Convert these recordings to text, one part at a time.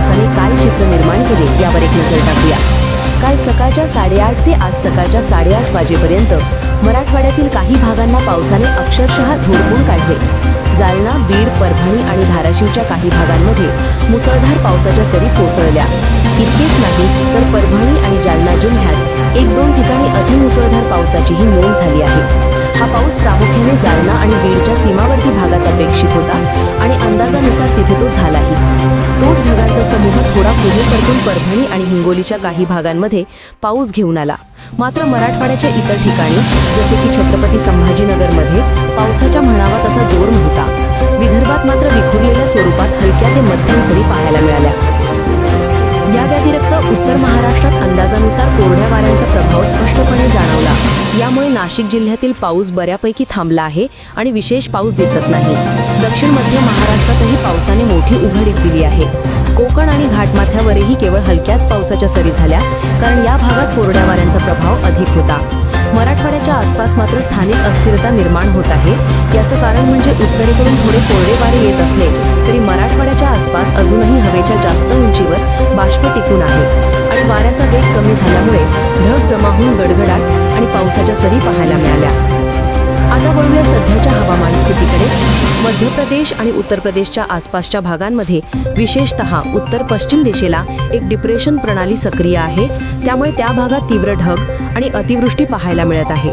काय चित्र निर्माण केले यावर एक नजर टाकूया. काल सकाळच्या साडेआठ ते आज सकाळच्या साडेआठ वाजेपर्यंत मराठवाड्यातील काही भागांना पावसाने अक्षरशः झोडपून काढले. जालना बीड परभणी आणि धाराशिवच्या काही भागांमध्ये मुसळधार पावसाच्या सरी कोसळल्या. इतकेच नाही तर परभणी आणि जालना जिल्ह्यात एक दोन ठिकाणी अतिमुसळधार पावसाचीही नोंद झाली आहे. हा पाऊस प्रामुख्याने जालना आणि बीडच्या सीमावर्ती भागात अपेक्षित होता आणि अंदाजानुसार तिथे तो झालाही. तोच समूह थोडा पुढे सरकून परभणी आणि हिंगोलीच्या काही भागांमध्ये पाऊस घेऊन आला. मात्र मराठवाड्याच्या इतर ठिकाणी जसे की छत्रपती संभाजीनगरमध्ये पावसाच्या म्हणावा तसा जोर नव्हता. विदर्भात मात्र विखुरलेल्या स्वरूपात हलक्या ते मध्यम सरी पाहायला मिळाल्या. या व्यतिरिक्त उत्तर महाराष्ट्रात अंदाजानुसार कोरड्या नाशिक जिल्ह्यातील पाऊस बऱ्यापैकी थांबला आहे आणि विशेष पाऊस दिसत नाही. दक्षिण मध्य महाराष्ट्रातही पावसाने मोठी उघडीप दिली आहे. कोकण आणि घाटमाथ्यावरही केवळ हलक्याच पावसाच्या सरी झाल्या कारण या भागात कोरड्या वाऱ्यांचा प्रभाव अधिक होता. मराठवाड्याच्या आसपास मात्र स्थानिक अस्थिरता निर्माण होत आहे. याचं कारण म्हणजे उत्तरेकडून थोडे कोरडे वारे येत असले तरी मराठवाड्याच्या आसपास अजूनही हवेच्या जास्त उंचीवर बाष्प टिकून आहे. आणि वाऱ्याचा वेग कमी झाल्यामुळे ढग जमा होऊन गडगडाट आणि पावसाच्या सरी पाहायला मिळाल्या. आता वळूया सध्याच्या हवामान स्थितीकडे. मध्य प्रदेश आणि उत्तर प्रदेशच्या आसपासच्या भागांमध्ये विशेषतः उत्तर पश्चिम दिशेला एक डिप्रेशन प्रणाली सक्रिय आहे. त्यामुळे त्या भागात तीव्र ढग आणि अतिवृष्टी पाहायला मिळत आहे.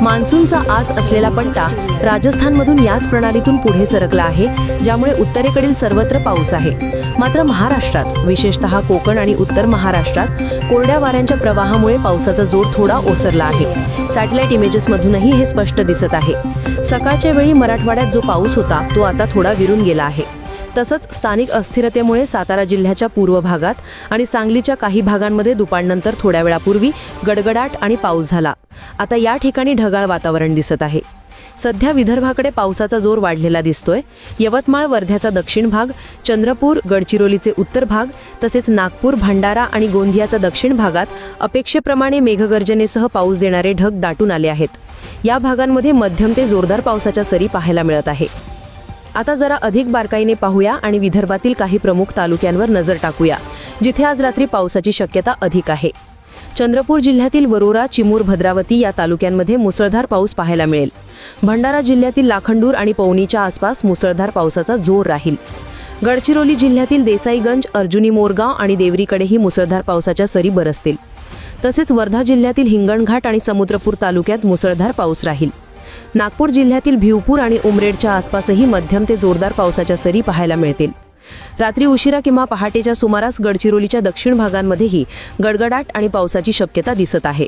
मान्सूनचा आस असलेला पट्टा राजस्थानमधून याच प्रणालीतून पुढे सरकला आहे ज्यामुळे उत्तरेकडील सर्वत्र पाऊस आहे. मात्र महाराष्ट्रात विशेषतः कोकण आणि उत्तर महाराष्ट्रात कोरड्या वाऱ्यांच्या प्रवाहामुळे पावसाचा जोर थोडा ओसरला आहे. सॅटेलाइट इमेजेसमधूनही हे स्पष्ट दिसत आहे. सकाळच्या वेळी मराठवाड्यात जो पाऊस होता तो आता थोडा विरून गेला आहे. तसंच स्थानिक अस्थिरतेमुळे सातारा जिल्ह्याच्या पूर्व भागात आणि सांगलीच्या काही भागांमध्ये दुपारनंतर थोड्या वेळापूर्वी गडगडाट आणि पाऊस झाला. आता या ठिकाणी ढगाळ वातावरण दिसत आहे. सध्या विदर्भाकडे पावसाचा जोर वाढलेला दिसतोय. यवतमाळ वर्ध्याचा दक्षिण भाग चंद्रपूर गडचिरोलीचे उत्तर भाग तसेच नागपूर भंडारा आणि गोंदियाचा दक्षिण भागात अपेक्षेप्रमाणे मेघगर्जनेसह पाऊस देणारे ढग दाटून आले आहेत. या भागांमध्ये मध्यम ते जोरदार पावसाच्या सरी पाहायला मिळत आहे. आता जरा अधिक बारकाईने पाहूया आणि विदर्भातील काही प्रमुख तालुक्यांवर नजर टाकूया जिथे आज रात्री पावसाची शक्यता अधिक आहे. चंद्रपूर जिल्ह्यातील वरोरा चिमूर भद्रावती या तालुक्यांमध्ये मुसळधार पाऊस पाहायला मिळेल. भंडारा जिल्ह्यातील लाखंडूर आणि पवनीच्या आसपास मुसळधार पावसाचा जोर राहील. गडचिरोली जिल्ह्यातील देसाईगंज अर्जुनी मोरगाव आणि देवरीकडेही मुसळधार पावसाच्या सरी बरसतील. तसेच वर्धा जिल्ह्यातील हिंगणघाट आणि समुद्रपूर तालुक्यात मुसळधार पाऊस राहील. नागपूर जिल्ह्यातील भिवपूर आणि उमरेडच्या आसपासही मध्यम ते जोरदार पावसाच्या सरी पाहायला मिळतील. रात्री उशिरा किंवा पहाटेच्या सुमारास गडचिरोलीच्या दक्षिण भागांमध्येही गडगडाट आणि पावसाची शक्यता दिसत आहे.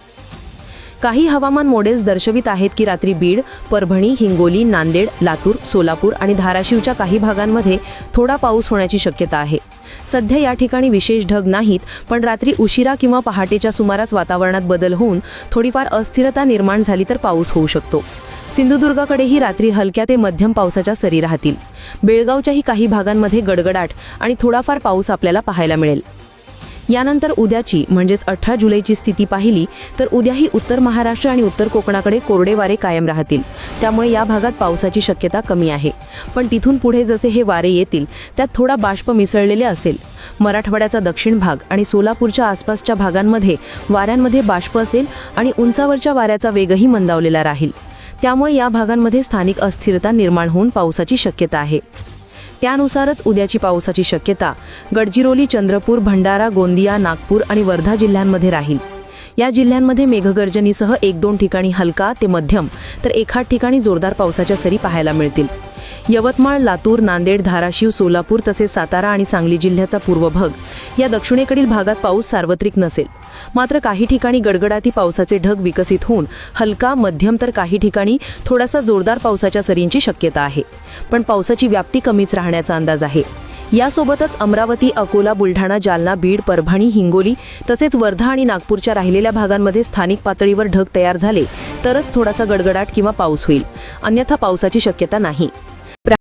काही हवामान मॉडेल्स दर्शवित आहेत की रात्री बीड परभणी हिंगोली नांदेड लातूर सोलापूर आणि धाराशिवच्या काही भागांमध्ये थोडा पाऊस होण्याची शक्यता आहे. सध्या या ठिकाणी विशेष ढग नाहीत पण रात्री उशिरा किंवा पहाटेच्या सुमारास वातावरणात बदल होऊन थोडीफार अस्थिरता निर्माण झाली तर पाऊस होऊ शकतो. सिंधुदुर्गाकडेही रात्री हलक्या ते मध्यम पावसाच्या सरी राहतील. बेळगावच्याही काही भागांमध्ये गडगडाट आणि थोडाफार पाऊस आपल्याला पाहायला मिळेल. यानंतर उद्याची म्हणजेच अठरा जुलैची स्थिती पाहिली तर उद्याही उत्तर महाराष्ट्र आणि उत्तर कोकणाकडे कोरडे वारे कायम राहतील. त्यामुळे या भागात पावसाची शक्यता कमी आहे. पण तिथून पुढे जसे हे वारे येतील त्यात थोडा बाष्प मिसळलेले असेल. मराठवाड्याचा दक्षिण भाग आणि सोलापूरच्या आसपासच्या भागांमध्ये वाऱ्यांमध्ये बाष्प असेल आणि उंचावरच्या वाऱ्याचा वेगही मंदावलेला राहील. त्यामुळे या भागांमध्ये स्थानिक अस्थिरता निर्माण होऊन पावसाची शक्यता आहे. त्यानुसारच उद्याची पावसाची शक्यता. गडचिरोली चंद्रपूर भंडारा गोंदिया नागपूर आणि वर्धा जिल्ह्यांमध्ये राहील. या जिल्ह्यांमध्ये मेघगर्जनीसह एक दोन ठिकाणी हलका ते मध्यम तर एखाद ठिकाणी जोरदार पावसाच्या सरी पाहायला मिळतील. यवतमाळ लातूर नांदेड धाराशिव सोलापूर तसेच सातारा आणि सांगली जिल्ह्याचा पूर्व भाग या दक्षिणेकडील भागात पाऊस सार्वत्रिक नसेल. मात्र काही ठिकाणी गडगडाती पावसाचे ढग विकसित होऊन हलका मध्यम तर काही ठिकाणी थोडासा जोरदार पावसाच्या सरींची शक्यता आहे. पण पावसाची व्याप्ती कमीच राहण्याचा अंदाज आहे. यासोबतच अमरावती अकोला बुलढाणा जालना बीड परभणी हिंगोली तसेच वर्धा आणि नागपूरच्या राहिलेल्या भागांमध्ये स्थानिक पातळीवर ढग तयार झाले तरच थोडासा गडगडाट किंवा पाऊस होईल. अन्यथा पावसाची शक्यता नाही.